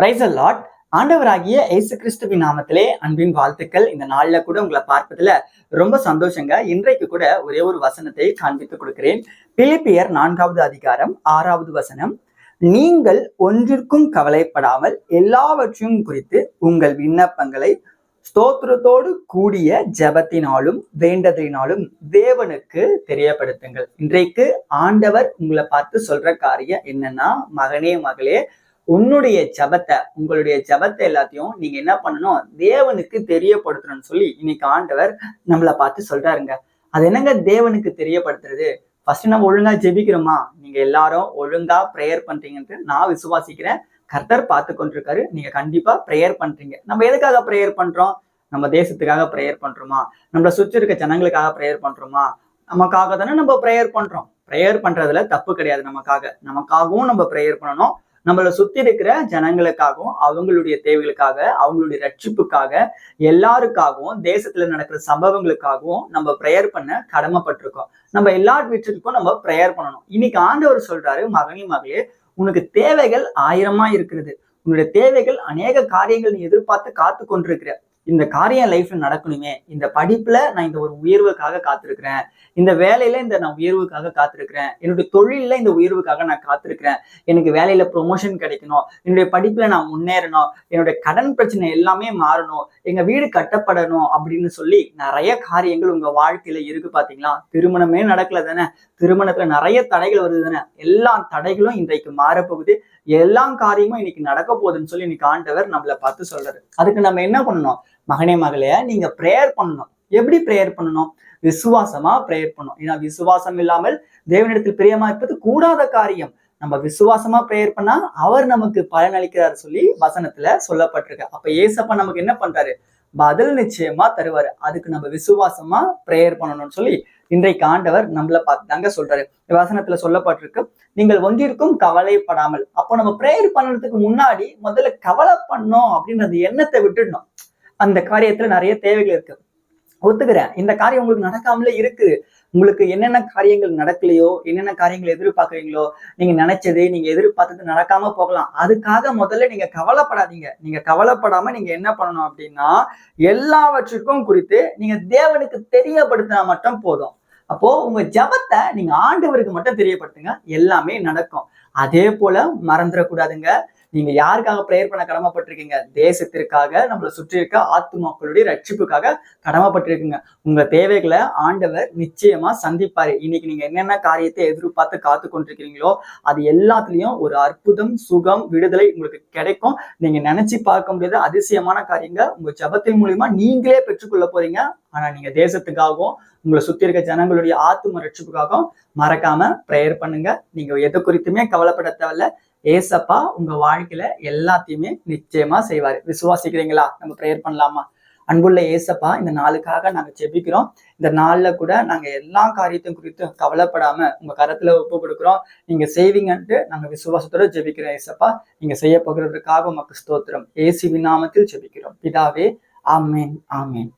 Price lot ஆண்டவராகிய இயேசு கிறிஸ்துவின் நாமத்திலே அன்பின் வாழ்த்துக்கள். இந்த நாள்ல கூட உங்களை பார்ப்பதுல ரொம்ப சந்தோஷங்க. இன்றைக்கு கூட ஒரே ஒரு வசனத்தை காண்பித்து கொடுக்கிறேன். பிலிப்பியர் நான்காவது அதிகாரம் ஆறாவது வசனம். நீங்கள் ஒன்றிற்கும் கவலைப்படாமல் எல்லாவற்றையும் குறித்து உங்கள் விண்ணப்பங்களை ஸ்தோத்திரத்தோடு கூடிய ஜெபத்தினாலும் வேண்டதினாலும் தேவனுக்கு தெரியப்படுத்துங்கள். இன்றைக்கு ஆண்டவர் உங்களை பார்த்து சொல்ற காரியம் என்னன்னா மகனே மகளே உன்னுடைய ஜபத்தை உங்களுடைய ஜபத்தை எல்லாத்தையும் நீங்க என்ன பண்ணணும்? தேவனுக்கு தெரியப்படுத்தணும்னு சொல்லி இன்னைக்கு ஆண்டவர் நம்மளை பார்த்து சொல்றாருங்க. அது என்னங்க தேவனுக்கு தெரியப்படுத்துறது? ஃபர்ஸ்ட் நம்ம ஒழுங்கா ஜெபிக்கிறோமா? நீங்க எல்லாரும் ஒழுங்கா ப்ரேயர் பண்றீங்கன்ட்டு நான் விசுவாசிக்கிறேன். கர்த்தர் பார்த்து கொண்டிருக்காரு. நீங்க கண்டிப்பா ப்ரேயர் பண்றீங்க. நம்ம எதுக்காக ப்ரேயர் பண்றோம்? நம்ம தேசத்துக்காக ப்ரேயர் பண்றோமா? நம்மளை சுற்றி இருக்க ஜனங்களுக்காக ப்ரேயர் பண்றோமா? நமக்காக தானே நம்ம ப்ரேயர் பண்றோம். ப்ரேயர் பண்றதுல தப்பு கிடையாது நமக்காக. நமக்காகவும் நம்ம ப்ரேயர் பண்ணணும். நம்மளை சுத்தி இருக்கிற ஜனங்களுக்காகவும் அவங்களுடைய தேவைகளுக்காக அவங்களுடைய ரட்சிப்புக்காக எல்லாருக்காகவும் தேசத்துல நடக்கிற சம்பவங்களுக்காகவும் நம்ம ப்ரேயர் பண்ண கடமைப்பட்டிருக்கோம். நம்ம எல்லா வீட்டுக்கும் நம்ம ப்ரேயர் பண்ணணும். இன்னைக்கு ஆண்டவர் சொல்றாரு மகனி மகளே உனக்கு தேவைகள் ஆயிரமா இருக்கிறது. உன்னுடைய தேவைகள் அநேக காரியங்கள் நீ எதிர்பார்த்து காத்து கொண்டிருக்கிற இந்த காரியம் லைஃப்ல நடக்கணுமே. இந்த படிப்புல நான் இந்த ஒரு உயர்வுக்காக காத்திருக்கிறேன். இந்த வேலையில இந்த நான் உயர்வுக்காக காத்திருக்கிறேன். என்னுடைய தொழில இந்த உயர்வுக்காக நான் காத்திருக்கிறேன். எனக்கு வேலையில ப்ரொமோஷன் கிடைக்கணும். என்னுடைய படிப்புல நான் முன்னேறணும். என்னுடைய கடன் பிரச்சனை எல்லாமே மாறணும். எங்க வீடு கட்டப்படணும் அப்படின்னு சொல்லி நிறைய காரியங்கள் உங்க வாழ்க்கையில இருக்கு பாத்தீங்களா? திருமணமே நடக்கல தானே? திருமணத்துல நிறைய தடைகள் வருது தானே? எல்லா தடைகளும் இன்றைக்கு மாறப்போகுது. எல்லா காரியமும் இன்னைக்கு நடக்க போகுதுன்னு சொல்லி இன்னைக்கு ஆண்டவர் நம்மளை பார்த்து சொல்றாரு. அதுக்கு நம்ம என்ன பண்ணணும்? மகனே மகளே நீங்க ப்ரேயர் பண்ணணும். எப்படி ப்ரேயர் பண்ணணும்? விசுவாசமா ப்ரேயர் பண்ணணும். ஏன்னா விசுவாசம் இல்லாமல் தேவனிடத்தில் பிரியமா இருப்பது கூடாத காரியம். நம்ம விசுவாசமா ப்ரேயர் பண்ணா அவர் நமக்கு பலன் அளிக்கிறார் சொல்லி வசனத்துல சொல்லப்பட்டிருக்கு. அப்ப ஏசப்பா நமக்கு என்ன பண்றாரு? பதில் நிச்சயமா தருவாரு. அதுக்கு நம்ம விசுவாசமா ப்ரேயர் பண்ணணும்னு சொல்லி இன்றைக்கு ஆண்டவர் நம்மள பார்த்து தாங்க சொல்றாரு வசனத்துல சொல்லப்பட்டிருக்கு நீங்கள் ஒன்றிற்கும் கவலைப்படாமல். அப்போ நம்ம ப்ரேயர் பண்ணுறதுக்கு முன்னாடி முதல்ல கவலை பண்ணோம் அப்படின்றது எண்ணத்தை விட்டுடணும். அந்த காரியத்துல நிறைய தேவைகள் இருக்கு. ஒத்துக்கிறேன். இந்த காரியம் உங்களுக்கு நடக்காமலே இருக்குது. உங்களுக்கு என்னென்ன காரியங்கள் நடக்கலையோ என்னென்ன காரியங்கள் எதிர்பார்க்குறீங்களோ நீங்க நினைச்சது நீங்க எதிர்பார்த்தது நடக்காம போகலாம். அதுக்காக முதல்ல நீங்க கவலைப்படாதீங்க. நீங்க கவலைப்படாம நீங்க என்ன பண்ணணும் அப்படின்னா எல்லாவற்றுக்கும் குறித்து நீங்க தேவனுக்கு தெரியப்படுத்தினா மட்டும் போதும். அப்போ உங்க ஜபத்தை நீங்க ஆண்டவருக்கு மட்டும் தெரியப்படுத்துங்க. எல்லாமே நடக்கும். அதே போல மறந்துடக்கூடாதுங்க. நீங்க யாருக்காக ப்ரேயர் பண்ண கடமைப்பட்டிருக்கீங்க? தேசத்திற்காக நம்மளை சுற்றி இருக்க ஆத்துமாக்களுடைய ரட்சிப்புக்காக கடமைப்பட்டிருக்குங்க. உங்க தேவைகளை ஆண்டவர் நிச்சயமா சந்திப்பாரு. இன்னைக்கு நீங்க என்னென்ன காரியத்தை எதிர்பார்த்து காத்து கொண்டிருக்கிறீங்களோ அது எல்லாத்துலயும் ஒரு அற்புதம் சுகம் விடுதலை உங்களுக்கு கிடைக்கும். நீங்க நினைச்சு பார்க்க முடியாத அதிசயமான காரியங்க. உங்க ஜபத்தின் மூலியமா நீங்களே பெற்றுக்கொள்ள போறீங்க. ஆனா நீங்க தேசத்துக்காகவும் உங்களை சுத்தி இருக்க ஜனங்களுடைய ஆத்தும ரட்சிப்புக்காகவும் மறக்காம ப்ரேயர் பண்ணுங்க. நீங்க எது குறித்துமே கவலைப்பட தேவையில்ல. ஏசப்பா உங்க வாழ்க்கையில எல்லாத்தையுமே நிச்சயமா செய்வார். விசுவாசிக்கிறீங்களா? நம்ம ப்ரேயர் பண்ணலாமா? அன்புள்ள ஏசப்பா இந்த நாளுக்காக நாங்க ஜெபிக்கிறோம். இந்த நாள்ல கூட நாங்க எல்லா காரியத்தையும் குறித்து கவலைப்படாம உங்க கரத்துல ஒப்பு கொடுக்குறோம். நீங்க செய்வீங்கன்ட்டு நாங்க விசுவாசத்தோட ஜெபிக்கிறோம் ஏசப்பா. நீங்க செய்ய போகிறதுக்காக உமக்கு ஸ்தோத்திரம். ஏசி விநாமத்தில் ஜெபிக்கிறோம். பிதாவே ஆமேன் ஆமேன்.